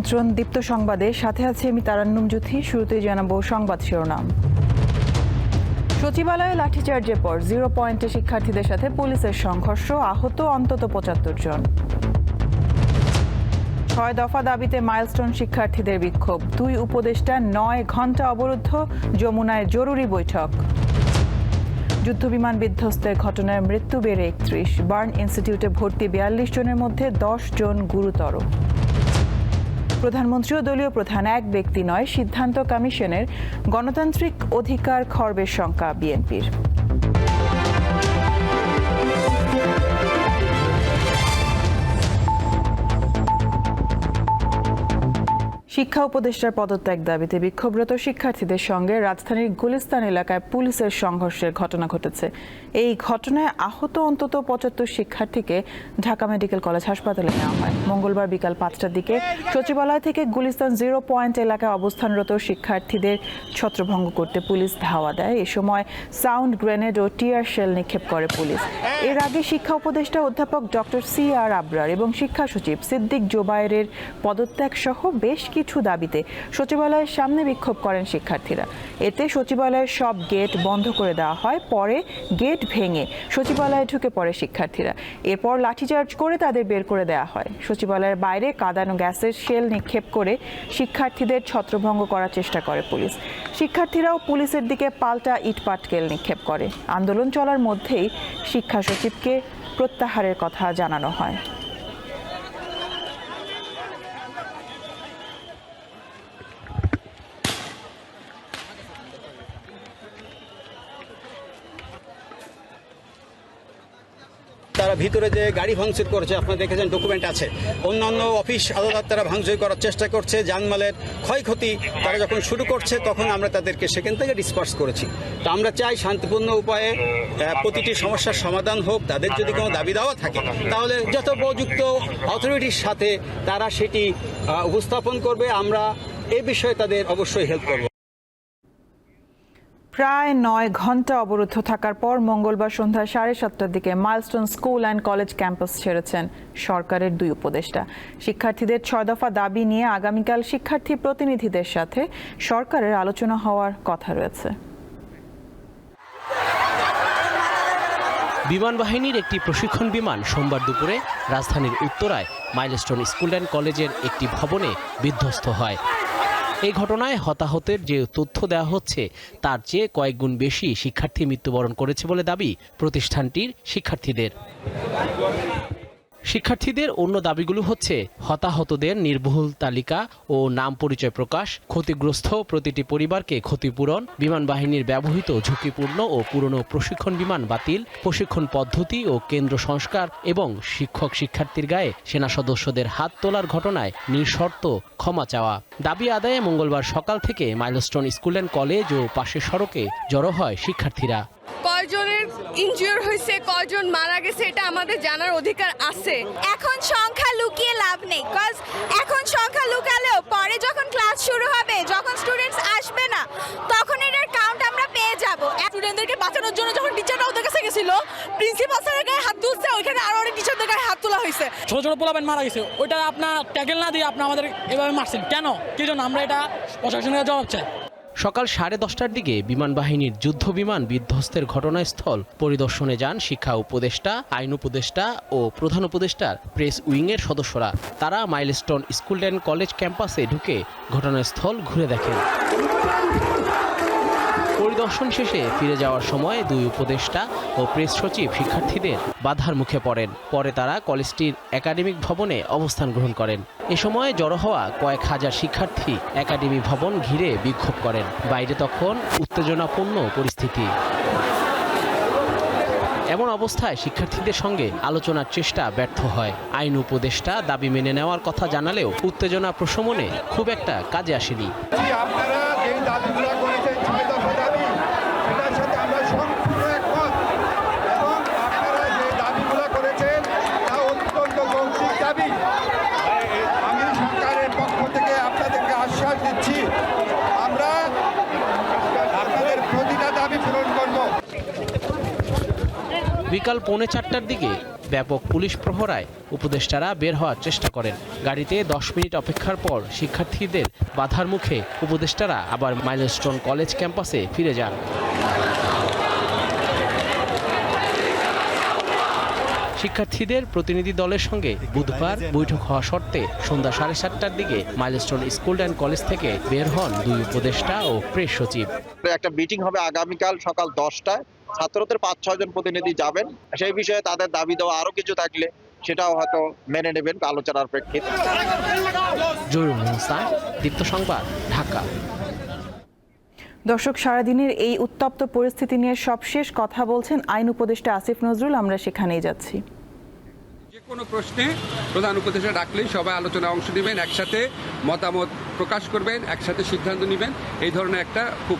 আমন্ত্রণ দীপ্ত সংবাদে। সাথে আছে আমি তারান্নুম জ্যোতি শুরুতেই জানাব সংবাদ শিরোনাম। সচিবালয়ে লাঠিচার্জের পর জিরো পয়েন্টে শিক্ষার্থীদের সাথে পুলিশের সংঘর্ষ, আহত অন্তত পঁচাত্তর জন। ছয় দফা দাবিতে মাইলস্টোন শিক্ষার্থীদের বিক্ষোভ। দুই উপদেষ্টা, নয় ঘণ্টা অবরুদ্ধ, যমুনায় জরুরি বৈঠক। যুদ্ধবিমান বিধ্বস্তের ঘটনায় মৃত্যু বেড়ে একত্রিশ। বার্ন ইনস্টিটিউটে ভর্তি বিয়াল্লিশ জনের মধ্যে দশ জন গুরুতর। প্রধানমন্ত্রী ও দলীয় প্রধান এক ব্যক্তি নয় সিদ্ধান্ত কমিশনের গণতান্ত্রিক অধিকার খর্বের সংখ্যা বিএনপির। শিক্ষা উপদেষ্টার পদত্যাগ দাবিতে বিক্ষোভরত শিক্ষার্থীদের সঙ্গে রাজধানীর গুলিস্তান এলাকায় পুলিশের সংঘর্ষের ঘটনা ঘটেছে। এই ঘটনায় আহত অন্তত পঁচাত্তর শিক্ষার্থীকে ঢাকা মেডিকেল কলেজ হাসপাতালে নেওয়া হয়। মঙ্গলবার বিকাল পাঁচটার দিকে সচিবালয় থেকে গুলিস্তান জিরো পয়েন্ট এলাকায় অবস্থানরত শিক্ষার্থীদের ছত্রভঙ্গ করতে পুলিশ ধাওয়া দেয়। এ সময় সাউন্ড গ্রেনেড ও টিয়ার শেল নিক্ষেপ করে পুলিশ। এর আগে শিক্ষা উপদেষ্টা অধ্যাপক ডক্টর সি আর আবরার এবং শিক্ষা সচিব সিদ্দিক জোবায়ের পদত্যাগ সহ বেশ কিছু দাবিতে সচিবালয়ের সামনে বিক্ষোভ করেন শিক্ষার্থীরা। এতে সচিবালয়ের সব গেট বন্ধ করে দেওয়া হয়, পরে গেট ভেঙে সচিবালয়ে ঢুকে পড়ে শিক্ষার্থীরা। এরপর লাঠিচার্জ করে তাদের বের করে দেওয়া হয়। সচিবালয়ের বাইরে কাদানো গ্যাসের শেল নিক্ষেপ করে শিক্ষার্থীদের ছত্রভঙ্গ করার চেষ্টা করে পুলিশ। শিক্ষার্থীরাও পুলিশের দিকে পাল্টা ইটপাটকেল নিক্ষেপ করে। আন্দোলন চলার মধ্যেই শিক্ষা সচিবকে প্রত্যাহারের কথা জানানো হয়। তারা ভিতরে যে গাড়ি ভাঙচুর করেছে, আপনারা দেখেছেন ডকুমেন্ট আছে। অন্যান্য অফিস আদালত তারা ভাঙচুর করার চেষ্টা করছে জানমালের ক্ষয়ক্ষতি তারা যখন শুরু করছে, তখন আমরা তাদেরকে সেখান থেকে ডিসপার্স করেছি। তো আমরা চাই শান্তিপূর্ণ উপায়ে প্রতিটি সমস্যার সমাধান হোক, তাদের যদি কোনো দাবি দেওয়া থাকে, তাহলে যথোপযুক্ত অথরিটির সাথে তারা সেটি উপস্থাপন করবে, আমরা এ বিষয়ে তাদের অবশ্যই হেল্প করব। প্রায় নয় ঘণ্টা অবরুদ্ধ থাকার পর মঙ্গলবার সন্ধ্যা সাড়ে সাতটার দিকে Milestone school and college campus ছেড়েছেন সরকারের দুই উপদেষ্টা। শিক্ষার্থীদের ছয় দফা দাবি নিয়ে আগামীকাল শিক্ষার্থী প্রতিনিধিদের সাথে সরকারের আলোচনা হওয়ার কথা রয়েছে। বিমান বাহিনীর একটি প্রশিক্ষণ বিমান সোমবার দুপুরে রাজধানীর উত্তরায় মাইলস্টোন স্কুল অ্যান্ড কলেজের একটি ভবনে বিধ্বস্ত হয়। এই ঘটনায় হতাহতের যে তথ্য দেওয়া হচ্ছে, তার চেয়ে কয়েকগুণ বেশি শিক্ষার্থী মৃত্যুবরণ করেছে বলে দাবি প্রতিষ্ঠানটির শিক্ষার্থীদের। শিক্ষার্থীদের অন্য দাবিগুলো হচ্ছে হতাহতদের নির্ভুল তালিকা ও নাম পরিচয় প্রকাশ, ক্ষতিগ্রস্ত প্রতিটি পরিবারকে ক্ষতিপূরণ, বিমান বাহিনীর ব্যবহৃত ঝুঁকিপূর্ণ ও পুরনো প্রশিক্ষণ বিমান বাতিল, প্রশিক্ষণ পদ্ধতি ও কেন্দ্র সংস্কার এবং শিক্ষক শিক্ষার্থীর গায়ে সেনা সদস্যদের হাত তোলার ঘটনায় নিঃশর্ত ক্ষমা চাওয়া। দাবি আদায়ে মঙ্গলবার সকাল থেকে মাইলস্টোন স্কুল অ্যান্ড কলেজ ও পাশের সড়কে জড়ো হয় শিক্ষার্থীরা। কয়জনের ইনজিওর হয়েছে কয়জন মারা গেছে এটা আমাদের জানার অধিকার আছে। এখন সংখ্যা লুকিয়ে লাভ নেই কজ এখন সংখ্যা লুকালেও পরে যখন ক্লাস শুরু হবে যখন স্টুডেন্টস আসবে না তখন এটার কাউন্ট আমরা পেয়ে যাব। স্টুডেন্টদেরকে বাঁচানোর জন্য যখন টিচাররা ওদের কাছে গেছিল প্রিন্সিপাল স্যারের গায়ে হাত তুলছে ওইখানে আরও অনেক টিচারদের গায়ে হাত তোলা হয়েছে। ছোট ছোট পোলাবেন মারা গেছে ওইটা আপনার ট্যাকেল না দিয়ে আপনি আমাদের এভাবে মারছেন। কেন? কি জন্য? আমরা এটা প্রশাসনের জবাব চাই। সকাল সাড়ে দশটার দিকে বিমান বাহিনীর যুদ্ধ বিমান বিধ্বস্তের ঘটনাস্থল পরিদর্শনে যান শিক্ষা উপদেষ্টা, আইন উপদেষ্টা ও প্রধান উপদেষ্টার প্রেস উইংয়ের সদস্যরা। তারা মাইলস্টোন স্কুল অ্যান্ড কলেজ ক্যাম্পাসে ঢুকে ঘটনাস্থল ঘুরে দেখেন। পরিদর্শন শেষে ফিরে যাওয়ার সময় দুই উপদেষ্টা ও প্রেস সচিব শিক্ষার্থীদের বাধার মুখে পড়েন। পরে তারা কলেজটির একাডেমিক ভবনে অবস্থান গ্রহণ করেন। এ সময় জড়ো হওয়া কয়েক হাজার শিক্ষার্থী একাডেমি ভবন ঘিরে বিক্ষোভ করেন। বাইরে তখন উত্তেজনাপূর্ণ পরিস্থিতি। এমন অবস্থায় শিক্ষার্থীদের সঙ্গে আলোচনার চেষ্টা ব্যর্থ হয়। আইন উপদেষ্টা দাবি মেনে নেওয়ার কথা জানালেও উত্তেজনা প্রশমনে খুব একটা কাজে আসেনি। আপনারা যেই দাবিগুলো করেছেন ছয় দফা দাবি এটার সাথে আমরা সম্পূর্ণ একমত এবং আপনারা যে দাবিগুলো করেছেন তা অত্যন্ত যৌক্তিক দাবি আমি সরকারের পক্ষ থেকে আপনাদেরকে আশ্বাস দিচ্ছি আমরা আপনাদের প্রতিটা দাবি পূরণ করব বিকাল পৌনে চারটার দিকে ব্যাপক পুলিশ প্রহরায় উপদেষ্টারা বের হওয়ার চেষ্টা করেন। গাড়িতে দশ মিনিট অপেক্ষার পর শিক্ষার্থীদের বাধার মুখে উপদেষ্টারা আবার মাইলস্টোন কলেজ ক্যাম্পাসে ফিরে যান। শিক্ষার্থীদের প্রতিনিধি দলের সঙ্গে বুধবার বৈঠক হওয়া সত্ত্বে সন্ধ্যা সাড়ে সাতটার দিকে মাইলস্টোন স্কুল অ্যান্ড কলেজ থেকে বের হন দুই উপদেষ্টা ও প্রেস সচিব। একটা মিটিং হবে আগামীকাল সকাল দশটায়। ছাত্রদের পাঁচ ছয় জন প্রতিনিধি যাবেন। সেই বিষয়ে তাদের দাবি দেওয়া আরও কিছু থাকলে সেটাও হয়তো মেনে নেবেন আলোচনার প্রেক্ষিতে। জরুল দীপ্ত সংবাদ ঢাকা। দর্শক সারাদিনের এই উত্তপ্ত পরিস্থিতি নিয়ে সবশেষ কথা বলছেন আইন উপদেষ্টা আসিফ নজরুল আমরা সেখানেই যাচ্ছি। যে কোনো প্রশ্নে প্রধান উপদেষ্টা ডাকলেই সবাই আলোচনায় অংশ নেবেন একসাথে মতামত প্রকাশ করবেন একসাথে সিদ্ধান্ত নেবেন। এই ধরনের একটা খুব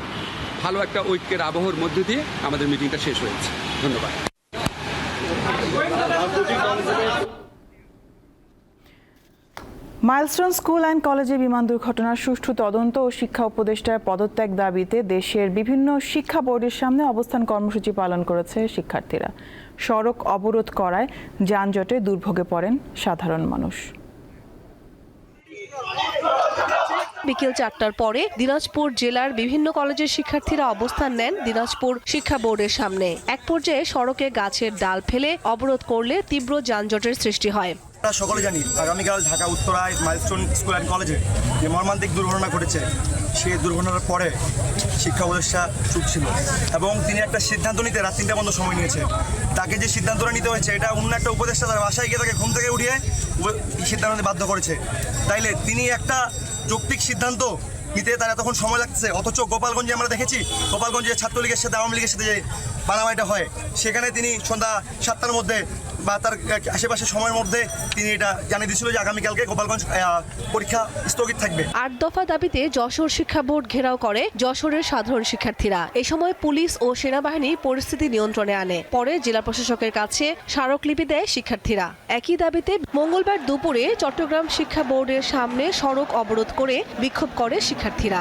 ভালো একটা ঐক্যের আবহর মধ্যে দিয়ে আমাদের মিটিংটা শেষ হয়েছে। ধন্যবাদ। মাইলস্টোন স্কুল অ্যান্ড কলেজে বিমান দুর্ঘটনার সুষ্ঠু তদন্ত ও শিক্ষা উপদেষ্টার পদত্যাগ দাবিতে দেশের বিভিন্ন শিক্ষা বোর্ডের সামনে অবস্থান কর্মসূচি পালন করেছে শিক্ষার্থীরা। সড়ক অবরোধ করায় যানজটে দুর্ভোগে পড়েন সাধারণ মানুষ। বিকেল চারটার পরে দিনাজপুর জেলার বিভিন্ন কলেজের শিক্ষার্থীরা অবস্থান নেন দিনাজপুর শিক্ষা বোর্ডের সামনে। এক পর্যায়ে সড়কে গাছের ডাল ফেলে অবরোধ করলে তীব্র যানজটের সৃষ্টি হয়। আমরা সকলে জানি আগামীকাল ঢাকা, উত্তরায় মাইলস্টোন স্কুল অ্যান্ড কলেজে যে মর্মান্তিক দুর্ঘটনা ঘটেছে, সেই দুর্ঘটনার পরে শিক্ষা উপদেষ্টা চুপ ছিল এবং তিনি একটা সিদ্ধান্ত নিতে রাত তিনটা পর্যন্ত সময় নিয়েছে। তাকে যে সিদ্ধান্তটা নিতে হয়েছে, এটা অন্য একটা উপদেষ্টা তার বাসায় গিয়ে তাকে ঘুম থেকে উঠিয়ে সিদ্ধান্ত নিতে বাধ্য করেছে। তাইলে তিনি একটা যৌক্তিক সিদ্ধান্ত নিতে তারা তখন সময় লাগছে। অথচ গোপালগঞ্জে আমরা দেখেছি গোপালগঞ্জে ছাত্রলীগের সাথে, আওয়ামী লীগের সাথে যে পানামাইটা হয়, সেখানে তিনি সন্ধ্যা সাতটার মধ্যে বা তার আশেপাশে সময়ের মধ্যে তিনি এটা জানিয়ে দিয়েছিল যে আগামীকালকে গোপালগঞ্জ পরীক্ষা স্থগিত থাকবে। আট দফা দাবিতে যশোর শিক্ষা বোর্ড ঘেরাও করে যশোরের সাধারণ শিক্ষার্থীরা। এ সময় পুলিশ ও সেনাবাহিনী পরিস্থিতি নিয়ন্ত্রণে আনে। পরে জেলা প্রশাসকের কাছে স্মারকলিপি দেয় শিক্ষার্থীরা। একই দাবিতে মঙ্গলবার দুপুরে চট্টগ্রাম শিক্ষা বোর্ডের সামনে সড়ক অবরোধ করে বিক্ষোভ করে শিক্ষার্থীরা।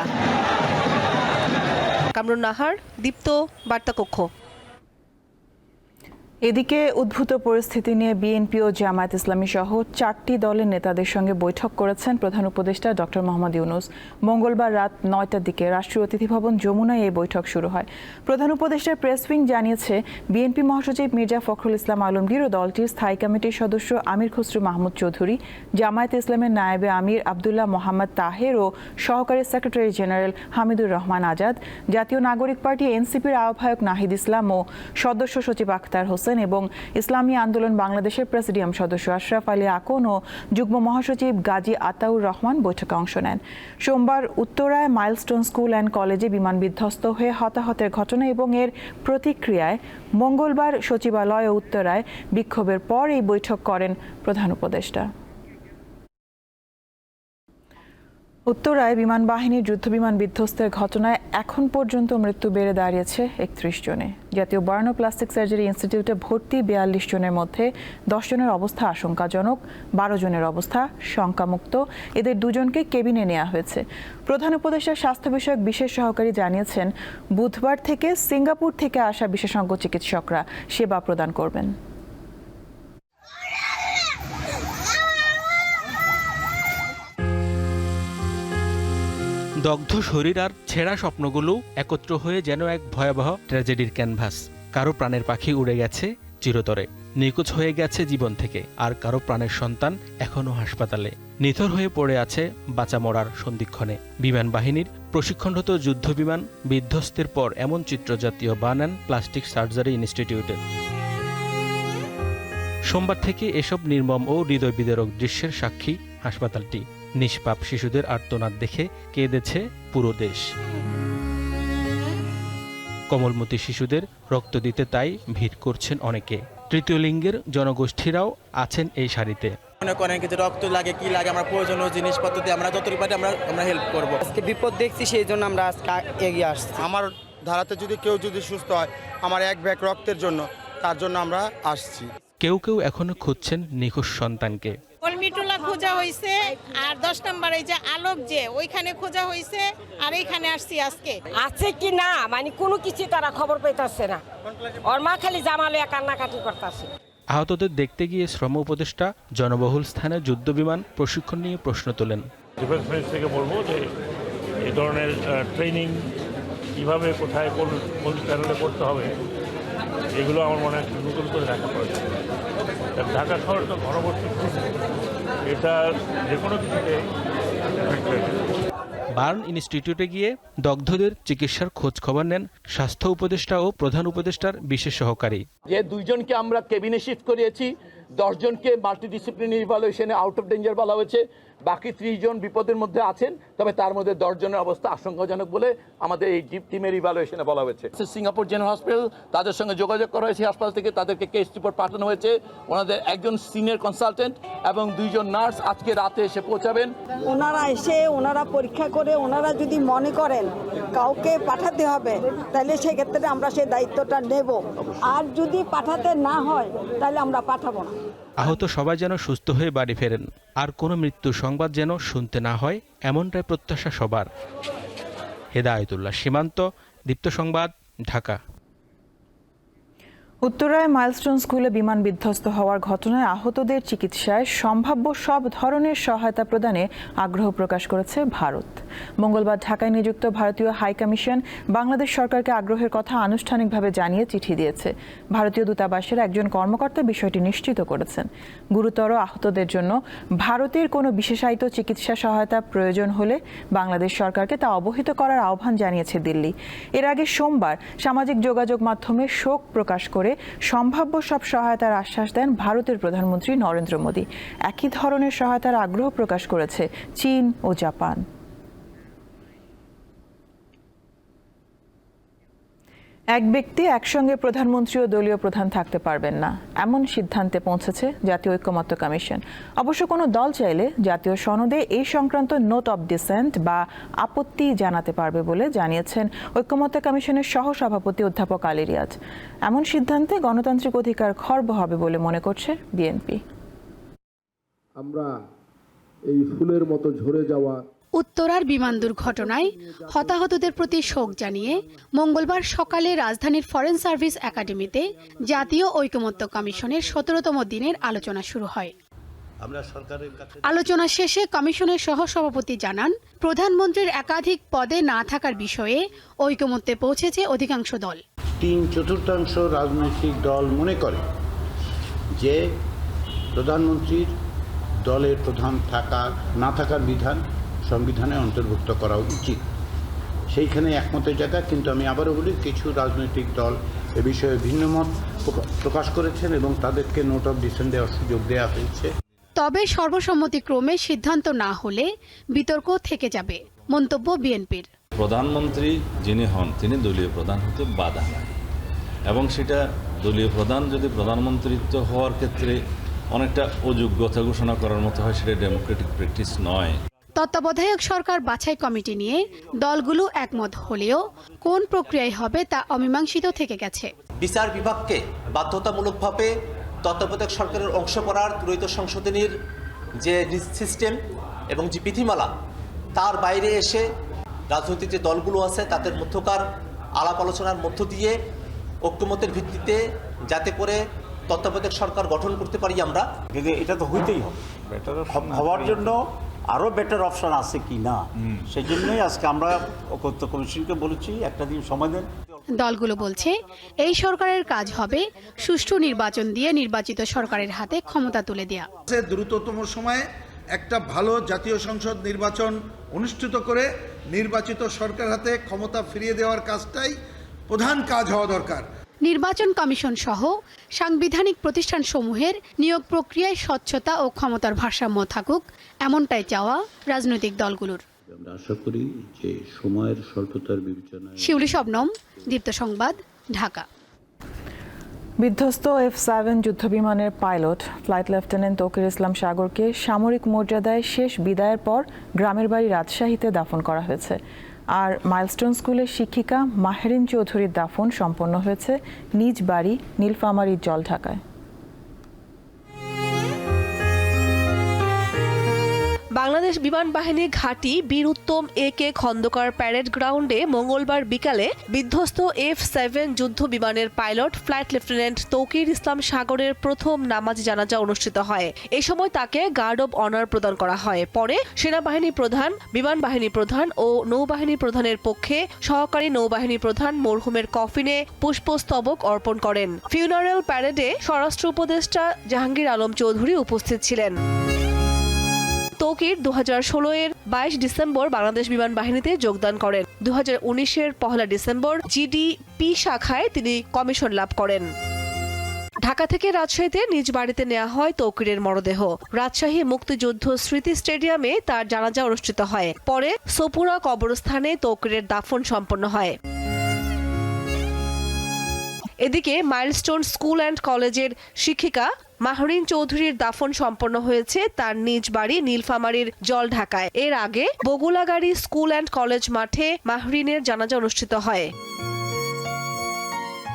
কামরুন নাহার, দীপ্ত, বার্তাকক্ষ। এদিকে উদ্ভূত পরিস্থিতি নিয়ে বিএনপি ও জামায়াত ইসলামী সহ চারটি দলের নেতাদের সঙ্গে বৈঠক করেছেন প্রধান উপদেষ্টা ডক্টর মোহাম্মদ ইউনুস। মঙ্গলবার রাত নয়টার দিকে রাষ্ট্রীয় অতিথি ভবন যমুনায় এই বৈঠক শুরু হয়। প্রধান উপদেষ্টার প্রেস উইং জানিয়েছে, বিএনপি মহাসচিব মির্জা ফখরুল ইসলাম আলমগীর ও দলটির স্থায়ী কমিটির সদস্য আমির খসরু মাহমুদ চৌধুরী, জামায়াত ইসলামের নায়েবে আমির আবদুল্লাহ মোহাম্মদ তাহের ও সহকারী secretary general Hamidur Rahman Azad, Jatiya Nagorik party এনসিপির আহ্বায়ক নাহিদ ইসলাম ও সদস্য সচিব আখতার হোসেন এবং ইসলামী আন্দোলন বাংলাদেশের প্রেসিডিয়াম সদস্য আশরাফ আলী আকন ও যুগ্ম মহাসচিব গাজী আতাউর রহমান বৈঠকে অংশ নেন। সোমবার উত্তরায় মাইলস্টোন স্কুল অ্যান্ড কলেজে বিমান বিধ্বস্ত হয়ে হতাহতের ঘটনা এবং এর প্রতিক্রিয়ায় মঙ্গলবার সচিবালয় ও উত্তরায় বিক্ষোভের পর এই বৈঠক করেন প্রধান উপদেষ্টা। উত্তরায় বিমান বাহিনীর যুদ্ধবিমান বিধ্বস্তের ঘটনায় এখন পর্যন্ত মৃত্যু বেড়ে দাঁড়িয়েছে একত্রিশ জনে। জাতীয় বার্নো প্লাস্টিক সার্জারি ইনস্টিটিউটে ভর্তি বিয়াল্লিশ জনের মধ্যে দশ জনের অবস্থা আশঙ্কাজনক, বারো জনের অবস্থা শঙ্কামুক্ত। এদের দুজনকে কেবিনে নেওয়া হয়েছে। প্রধান উপদেষ্টার স্বাস্থ্য বিষয়ক বিশেষ সহকারী জানিয়েছেন, বুধবার থেকে সিঙ্গাপুর থেকে আসা বিশেষজ্ঞ চিকিৎসকরা সেবা প্রদান করবেন। দগ্ধ শরীর আর ছেঁড়া স্বপ্নগুলো একত্র হয়ে যেন এক ভয়াবহ ট্র্যাজেডির ক্যানভাস। কারও প্রাণের পাখি উড়ে গেছে চিরতরে। নিখোঁজ হয়ে গেছে জীবন থেকে, আর কারও প্রাণের সন্তান এখনও হাসপাতালে। নিথর হয়ে পড়ে আছে বাঁচা মরার সন্ধিক্ষণে। বিমান বাহিনীর প্রশিক্ষণরত যুদ্ধ বিমান বিধ্বস্তের পর এমন চিত্র জাতীয় বানান প্লাস্টিক সার্জারি ইনস্টিটিউটে। সোমবার থেকে এসব নির্মম ও হৃদয় বিদারক দৃশ্যের সাক্ষী হাসপাতালটি। নিষ্পাপ শিশুদের আর্তনাদ দেখে কেঁদেছে পুরো দেশ। কোমলমতি শিশুদের রক্ত দিতে তাই ভিড় করছেন অনেকে। তৃতীয় লিঙ্গের জনগোষ্ঠীরাও আছেন এই সারিতে। মনে করেন কিছু রক্ত লাগে কি লাগে আমরা প্রয়োজনীয় জিনিসপত্র দিয়ে আমরা যতটুকু পারি আমরা আমরা হেল্প করব। আজকে বিপদ দেখছি সেই জন্য আমরা আজকে এগিয়ে আসছি। আমার ধারাতে যদি কেউ যদি সুস্থ হয় আমার এক ব্যাগ রক্তের জন্য তার জন্য আমরা আসছি। কেউ কেউ এখনও খুঁজছেন নিখোঁজ সন্তানকে। কলমিটুলা খোঁজা হয়েছে আর দশ নম্বর এই যে আলোক যে ওইখানে খোঁজা হয়েছে আর এইখানে আসছি আজকে। আছে কি না? মানে কোনো কিছু তারা খবর পাইতেছে না। ওর মা খালি জামালে কান্নাকাটি করতেছে। আহতদের দেখতে গিয়ে শ্রম উপদেষ্টা জনবহুল স্থানে যুদ্ধবিমান প্রশিক্ষণ নিয়ে প্রশ্ন তোলেন। ডিফেন্স মিনিস্ট্রি থেকে বলব যে এই ধরনের ট্রেনিং কীভাবে কোথায় কোন কোন চ্যানেলে করতে হবে এগুলো আমার মনে হয় নতুন করে দেখা প্রয়োজন। ঢাকা শহর তো ঘনবর্তী এটা যে কোনো কিছুতে। বার্ন ইনস্টিটিউটে গিয়ে দগ্ধদের চিকিৎসার খোঁজ খবর নেন স্বাস্থ্য উপদেষ্টা ও প্রধান উপদেষ্টার বিশেষ সহকারী যে দুইজনকে আমরা কেবিনে শিফট করিয়েছি দশজনকে মাল্টিডিসিপ্লিনারি ইভালুয়েশনে আউট অফ ডেঞ্জার বলা হয়েছে। বাকি ত্রিশ জন বিপদের মধ্যে আছেন তবে তার মধ্যে দশজনের অবস্থা আশঙ্কাজনক বলে আমাদের এই ডিপ টিমের ইভালুয়েশনে বলা হয়েছে। সিঙ্গাপুর জেনারেল হসপিটাল তাদের সঙ্গে যোগাযোগ করা হয়েছে হাসপাতাল থেকে তাদেরকে কেস রিপোর্ট পাঠানো হয়েছে। ওনাদের একজন সিনিয়র কনসালটেন্ট এবং দুইজন নার্স আজকে রাতে এসে পৌঁছাবেন। ওনারা এসে ওনারা পরীক্ষা করে ওনারা যদি মনে করেন কাউকে পাঠাতে হবে তাহলে সেক্ষেত্রে আমরা সেই দায়িত্বটা নেব। আর যদি পাঠাতে না হয় তাহলে আমরা পাঠাবো না। আহত সবাই যেন সুস্থ হয়ে বাড়ি ফেরেন, আর কোনো মৃত্যু সংবাদ যেন শুনতে না হয়, এমনটাই প্রত্যাশা সবার। হেদায়তুল্লাহ, সীমান্ত, দীপ্ত সংবাদ, ঢাকা। উত্তরায় মাইলস্টোন স্কুলে বিমান বিধ্বস্ত হওয়ার ঘটনায় আহতদের চিকিৎসায় সম্ভাব্য সব ধরনের সহায়তা প্রদানে আগ্রহ প্রকাশ করেছে ভারত। মঙ্গলবার ঢাকায় নিযুক্ত ভারতীয় হাই কমিশন বাংলাদেশ সরকারকে আগ্রহের কথা আনুষ্ঠানিকভাবে জানিয়ে চিঠি দিয়েছে। ভারতীয় দূতাবাসের একজন কর্মকর্তা বিষয়টি নিশ্চিত করেছেন। গুরুতর আহতদের জন্য ভারতের কোনো বিশেষায়িত চিকিৎসা সহায়তা প্রয়োজন হলে বাংলাদেশ সরকারকে তা অবহিত করার আহ্বান জানিয়েছে দিল্লি। এর আগে সোমবার সামাজিক যোগাযোগ মাধ্যমে শোক প্রকাশ করে সম্ভাব্য সব সহায়তার আশ্বাস দেন ভারতের প্রধানমন্ত্রী নরেন্দ্র মোদী। একই ধরনের সহায়তার আগ্রহ প্রকাশ করেছে চীন ও জাপান। এক ব্যক্তি একসঙ্গে প্রধানমন্ত্রী ও দলীয় প্রধান থাকতে পারবেন না। এমন সিদ্ধান্তে পৌঁছেছে জাতীয় ঐক্যমত্য কমিশন। অবশ্য কোনো দল চাইলে জাতীয় সনদে এই সংক্রান্ত নোট অব ডিসেন্ট বা আপত্তি জানাতে পারবে বলে জানিয়েছেন ঐক্যমত্য কমিশনের সহ সভাপতি অধ্যাপক আলী রিয়াজ। এমন সিদ্ধান্তে গণতান্ত্রিক অধিকার খর্ব হবে বলে মনে করছে বিএনপি। আমরা এই ফুলের মতো ঝরে যাওয়া উত্তরার বিমান দুর্ঘটনায় হতাহতদের প্রতি শোক জানিয়ে মঙ্গলবার সকালে রাজধানীর ফরেন সার্ভিস একাডেমিতে জাতীয় ঐকমত্য কমিশনের সতেরোতম দিনের আলোচনা শুরু হয়। আলোচনা শেষে কমিশনের সহসভাপতি জানান প্রধানমন্ত্রীর একাধিক পদে না থাকার বিষয়ে ঐকমত্যে পৌঁছেছে অধিকাংশ দল। তিন চতুর্থাংশ রাজনৈতিক দল মনে করে যে প্রধানমন্ত্রীর দলের প্রধান থাকা না থাকার বিধান সংবিধানে অন্তর্ভুক্ত করা উচিত। সেইখানে একমতের জায়গা কিন্তু আমি আবারও বলি কিছু রাজনৈতিক দল এ বিষয়ে ভিন্ন মত প্রকা- প্রকাশ করেছেন এবং তাদেরকে নোট অফ ডিসেন্ট দেওয়ার সুযোগ দেওয়া হয়েছে। তবে সর্বসম্মতিক্রমে সিদ্ধান্ত না হলে বিতর্ক থেকে যাবে। মন্তব্য বিএনপির। প্রধানমন্ত্রী যিনি হন তিনি দলীয় প্রধান হতে বাধা নাই। এবং সেটা দলীয় প্রধান যদি প্রধানমন্ত্রিত্ব হওয়ার ক্ষেত্রে অনেকটা অযোগ্যতা ঘোষণা করার মতো হয় সেটা ডেমোক্রেটিক প্র্যাকটিস নয়। তত্ত্বাবধায়ক সরকার বাছাই কমিটি নিয়ে দলগুলো একমত হলেও কোন প্রক্রিয়ায় হবে তা অমীমাংসিত থেকে গেছে। বিচার বিভাগকে বাধ্যতামূলকভাবে তত্ত্বাবধায়ক সরকারের অংশ করার ত্রৈত সংশোধনীর যে সিস্টেম এবং যে বিধিমালা তার বাইরে এসে রাজনৈতিক যে দলগুলো আছে তাদের মধ্যকার আলাপ আলোচনার মধ্য দিয়ে ঐক্যমতের ভিত্তিতে যাতে করে তত্ত্বাবধায়ক সরকার গঠন করতে পারি আমরা। এটা তো হইতেই হবে হওয়ার জন্য আরও বেটার অপশন আছে কি না সেই জন্যই আজকে আমরা ঐক্যত্য কমিশনকে বলেছি একটা দিন সময় দেন। দলগুলো বলছে এই সরকারের কাজ হবে সুষ্ঠু নির্বাচন দিয়ে নির্বাচিত সরকারের হাতে ক্ষমতা তুলে দেয়া। দ্রুততম সময়ে একটা ভালো জাতীয় সংসদ নির্বাচন অনুষ্ঠিত করে নির্বাচিত সরকার হাতে ক্ষমতা ফিরিয়ে দেওয়ার কাজটাই প্রধান কাজ হওয়া দরকার। নির্বাচন কমিশন সহ সাংবিধানিক প্রতিষ্ঠানসমূহের নিয়োগ প্রক্রিয়ায় স্বচ্ছতা ও ক্ষমতার ভারসাম্য থাকুক এমনটাই চাওয়া রাজনৈতিক দলগুলোর। আমরা আশা করি যে সময়ের স্বল্পতার বিবেচনায় শিউলি শবনম দীপ্ত সংবাদ ঢাকা। বিধ্বস্ত F seven যুদ্ধবিমানের pilot flight lieutenant Tauqir Islam সাগরকে সামরিক মর্যাদায় শেষ বিদায়ের পর গ্রামের বাড়ি রাজশাহীতে দাফন করা হয়েছে। আর মাইলস্টোন স্কুলের শিক্ষিকা মাহেরিন চৌধুরীর দাফন সম্পন্ন হয়েছে নিজ বাড়ি নীলফামারীর জলঢাকায়। বাংলাদেশ বিমান বাহিনী ঘাঁটি বীর উত্তম এ কে খন্দকার প্যারেড গ্রাউন্ডে মঙ্গলবার বিকালে বিধ্বস্ত এফ সেভেন যুদ্ধ বিমানের pilot, flight lieutenant Tauqir Islam সাগরের প্রথম নামাজ জানাজা অনুষ্ঠিত হয়। এ সময় তাকে গার্ড অব অনার প্রদান করা হয়। পরে সেনাবাহিনী প্রধান, বিমান বাহিনী প্রধান ও নৌবাহিনী প্রধানের পক্ষে সহকারী নৌবাহিনী প্রধান মরহুমের কফিনে পুষ্পস্তবক অর্পণ করেন। ফিউনারেল প্যারেডে স্বরাষ্ট্র উপদেষ্টা জাহাঙ্গীর আলম চৌধুরী উপস্থিত ছিলেন। তৌকির দু হাজার এর বাইশ ডিসেম্বর বাংলাদেশ বিমান বাহিনীতে যোগদান করেন। দু হাজার উনিশের পহেলা ডিসেম্বর জিডি পি শাখায় তিনি কমিশন লাভ করেন। ঢাকা থেকে রাজশাহীতে নিজ বাড়িতে নেওয়া হয় তৌকিরের মরদেহ। রাজশাহী মুক্তিযুদ্ধ স্মৃতি স্টেডিয়ামে তার জানাজা অনুষ্ঠিত হয়। পরে সোপুরা কবরস্থানে তৌকিরের দাফন সম্পন্ন হয়। এদিকে মাইলস্টোন স্কুল অ্যান্ড কলেজের শিক্ষিকা মাহরিন চৌধুরীর দাফন সম্পন্ন হয়েছে তার নিজ বাড়ি নীলফামারীর জল ঢাকায় এর আগে বগুলাগাড়ি স্কুল অ্যান্ড কলেজ মাঠে মাহরিনের জানাজা অনুষ্ঠিত হয়।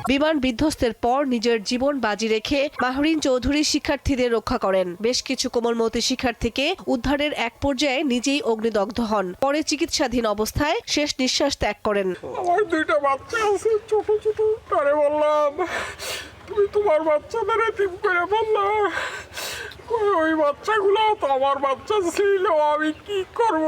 বিমান বিধ্বস্তের পর নিজের জীবন বাজি রেখে মাহরিন চৌধুরী শিক্ষার্থীদের রক্ষা করেন। বেশ কিছু কোমলমতি শিক্ষার্থীকে উদ্ধারের এক পর্যায়ে নিজেই অগ্নিদগ্ধ হন। পরে চিকিৎসাধীন অবস্থায় শেষ নিঃশ্বাস ত্যাগ করেন। আমার দুইটা বাচ্চা আছে, ছোট ছোট। বললাম তুমি তোমার বাচ্চাদের এতিম করে বললা, ওই বাচ্চাগুলো তো আমার বাচ্চা ছিল, আমি কি করব?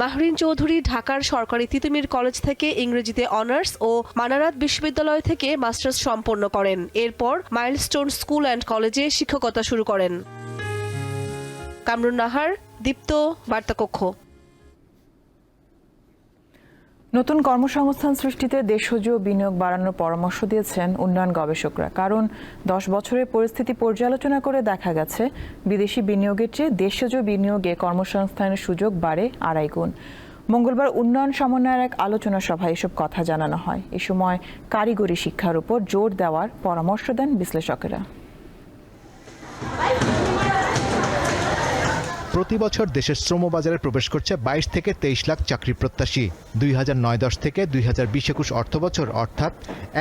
মাহরিন চৌধুরী ঢাকার সরকারি তিতুমির কলেজ থেকে ইংরেজিতে অনার্স ও মানারাত বিশ্ববিদ্যালয় থেকে মাস্টার্স সম্পন্ন করেন। এরপর মাইলস্টোন স্কুল অ্যান্ড কলেজে শিক্ষকতা শুরু করেন। কামরুন নাহার, দীপ্ত, বার্তাকক্ষ। নতুন কর্মসংস্থান সৃষ্টিতে দেশজ বিনিয়োগ বাড়ানোর পরামর্শ দিয়েছেন উন্নয়ন গবেষকরা। কারণ দশ বছরের পরিস্থিতি পর্যালোচনা করে দেখা গেছে, বিদেশি বিনিয়োগের চেয়ে দেশজ বিনিয়োগে কর্মসংস্থানের সুযোগ বাড়ে আড়াই গুণ। মঙ্গলবার উন্নয়ন সমন্বয়ের এক আলোচনা সভায় এসব কথা জানানো হয়। এ সময় কারিগরি শিক্ষার উপর জোর দেওয়ার পরামর্শ দেন বিশ্লেষকেরা। প্রতি বছর দেশের শ্রমবাজারে প্রবেশ করছে বাইশ থেকে তেইশ লাখ চাকরি প্রত্যাশী। দুই হাজার নয় দশ থেকে দুই হাজার বিশ একুশ অর্থ বছর, অর্থাৎ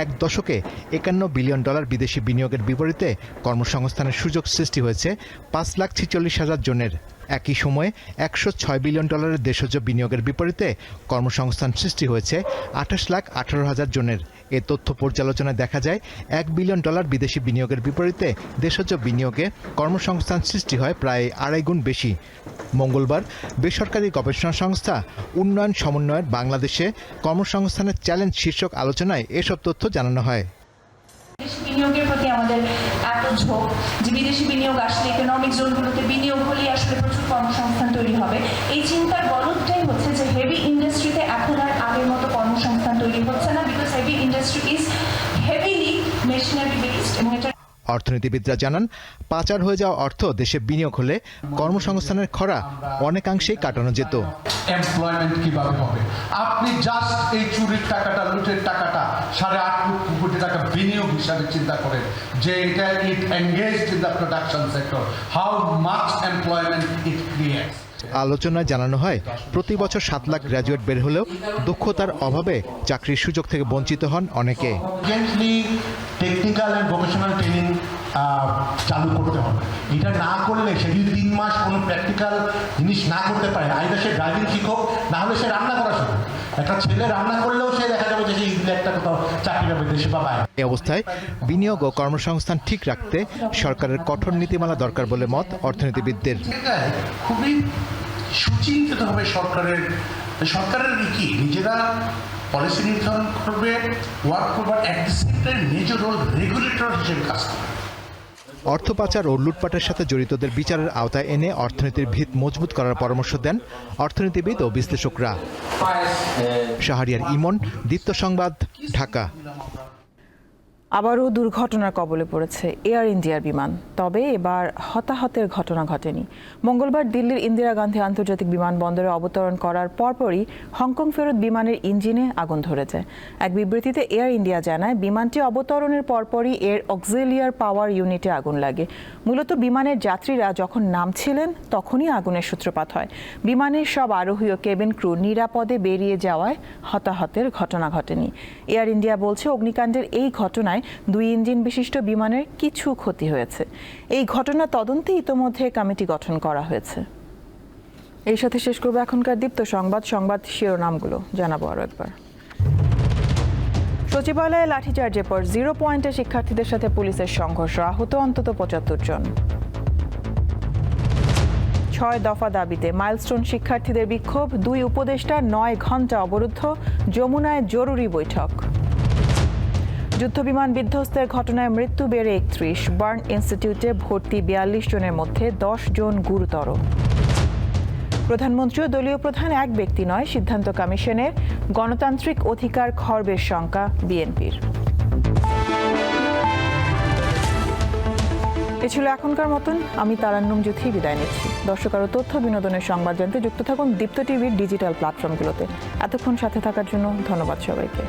এক দশকে একান্ন বিলিয়ন ডলার বিদেশি বিনিয়োগের বিপরীতে কর্মসংস্থানের সুযোগ সৃষ্টি হয়েছে পাঁচ লাখ ছিচল্লিশ হাজার জনের। একই সময়ে একশো ছয় বিলিয়ন ডলারের দেশজ বিনিয়োগের বিপরীতে কর্মসংস্থান সৃষ্টি হয়েছে আঠাশ লাখ আঠারো হাজার জনের। এ তথ্য পর্যালোচনায় দেখা যায়, এক বিলিয়ন ডলার বিদেশি বিনিয়োগের বিপরীতে দেশজ বিনিয়োগে কর্মসংস্থান সৃষ্টি হয় প্রায় আড়াই গুণ বেশি। মঙ্গলবার বেসরকারি গবেষণা সংস্থা উন্নয়ন সমন্বয়ের বাংলাদেশে কর্মসংস্থানের চ্যালেঞ্জ শীর্ষক আলোচনায় এসব তথ্য জানানো হয়। বিনিয়োগের প্রতি আমাদের এত ঝোঁক যে বিদেশি বিনিয়োগ আসলে ইকোনমিক জোনগুলোতে বিনিয়োগ হলেই আসলে প্রচুর কর্মসংস্থান তৈরি হবে। এই চিন্তার গলতটাই হচ্ছে যে হেভি ইন্ডাস্ট্রিতে অর্থনীতিবিদরা জানান পাচার হয়ে যাওয়া অর্থ দেশে বিনিয়োগ হলে কর্মসংস্থানের খরা অনেকাংশেই কাটানো যেত। এমপ্লয়মেন্ট কীভাবে হবে? আপনি জাস্ট এই চুরির টাকাটা লুটের টাকাটা সাড়ে আট লক্ষ কোটি টাকা বিনিয়োগ হিসাবে চিন্তা করেন যে এটা it in the production sector how much employment it creates আলোচনায় জানানো হয় প্রতি বছর সাত লাখ গ্র্যাজুয়েট বের হলেও দক্ষতার অভাবে চাকরির সুযোগ থেকে বঞ্চিত হন অনেকে। টেকনিক্যাল অ্যান্ড ভোকেশনাল ট্রেনিং চালু করতে হবে। এটা না করলে সে যদি তিন মাস কোনো প্র্যাকটিক্যাল জিনিস না করতে পারে। আইদার সে ড্রাইভিং শিখুক না হলে সে রান্না করা শিখুক। একটা ছেলে রান্না করলেও সে দেখা যাবে যে সে ইজিলি একটা কোথাও চাকরি পাবে দেশে বা বাইরে। এই অবস্থায় বিনিয়োগ ও কর্মসংস্থান ঠিক রাখতে সরকারের কঠোর নীতিমালা দরকার বলে মত অর্থনীতিবিদদের। খুবই সুচিন্তিত হবে সরকারের সরকারের কি? নিজেরা পলিসি নির্ধারণ করবে ওয়ার্ক করবে at the same time major role regulator হিসেবে কাজ করবে। অর্থ পাচার ও লুটপাটের সাথে জড়িতদের বিচারের আওতায় এনে অর্থনীতির ভিত মজবুত করার পরামর্শ দেন অর্থনীতিবিদ ও বিশ্লেষকরা। শাহরিয়ার ইমন দীপ্ত সংবাদ ঢাকা। আবারও দুর্ঘটনার কবলে পড়েছে এয়ার ইন্ডিয়ার বিমান। তবে এবার হতাহতের ঘটনা ঘটেনি। মঙ্গলবার দিল্লির ইন্দিরা গান্ধী আন্তর্জাতিক বিমানবন্দরে অবতরণ করার পরপরই হংকং ফেরত বিমানের ইঞ্জিনে আগুন ধরে যায় এক বিবৃতিতে এয়ার ইন্ডিয়া জানায়, বিমানটি অবতরণের পরপরই এর অক্সিলিয়ার পাওয়ার ইউনিটে আগুন লাগে। মূলত বিমানের যাত্রীরা যখন নামছিলেন, তখনই আগুনের সূত্রপাত হয়। বিমানের সব আরোহী ও কেবিন ক্রু নিরাপদে বেরিয়ে যাওয়ায় হতাহতের ঘটনা ঘটেনি। এয়ার ইন্ডিয়া বলছে, অগ্নিকাণ্ডের এই ঘটনায় দুই ইঞ্জিন বিশিষ্ট বিমানের কিছু ক্ষতি হয়েছে। এই ঘটনা তদন্তে ইতোমধ্যে কমিটি গঠন করা হয়েছে। এই সাথে শেষ করব এখনকার দীপ্ত সংবাদ সংবাদ শিরোনামগুলো। জানাব আরও একবার। সচিবালয়ে লাঠিচার্জের পর জিরো পয়েন্টে শিক্ষার্থীদের সাথে পুলিশের সংঘর্ষ, আহত অন্তত পঁচাত্তর জন। ছয় দফা দাবিতে মাইলস্টোন শিক্ষার্থীদের বিক্ষোভ, দুই উপদেষ্টা, নয় ঘণ্টা অবরুদ্ধ, যমুনায় জরুরি বৈঠক। যুদ্ধবিমান বিধ্বস্তের ঘটনায় মৃত্যু বেড়ে একত্রিশ। বার্ন ইনস্টিটিউটে ভর্তি বিয়াল্লিশ জনের মধ্যে দশ জন গুরুতর। প্রধানমন্ত্রী দলীয় প্রধান এক ব্যক্তি নয়, সিদ্ধান্ত কমিশনের গণতান্ত্রিক অধিকার খর্বের শঙ্কা বিএনপির। এ ছিল এখনকার মতন, আমি তারান্নুম জুথি বিদায় নিচ্ছি। দর্শক আরও তথ্য বিনোদনের সংবাদ জানতে যুক্ত থাকুন দীপ্ত টিভির ডিজিটাল প্ল্যাটফর্মগুলোতে। এতক্ষণ সাথে থাকার জন্য ধন্যবাদ সবাইকে।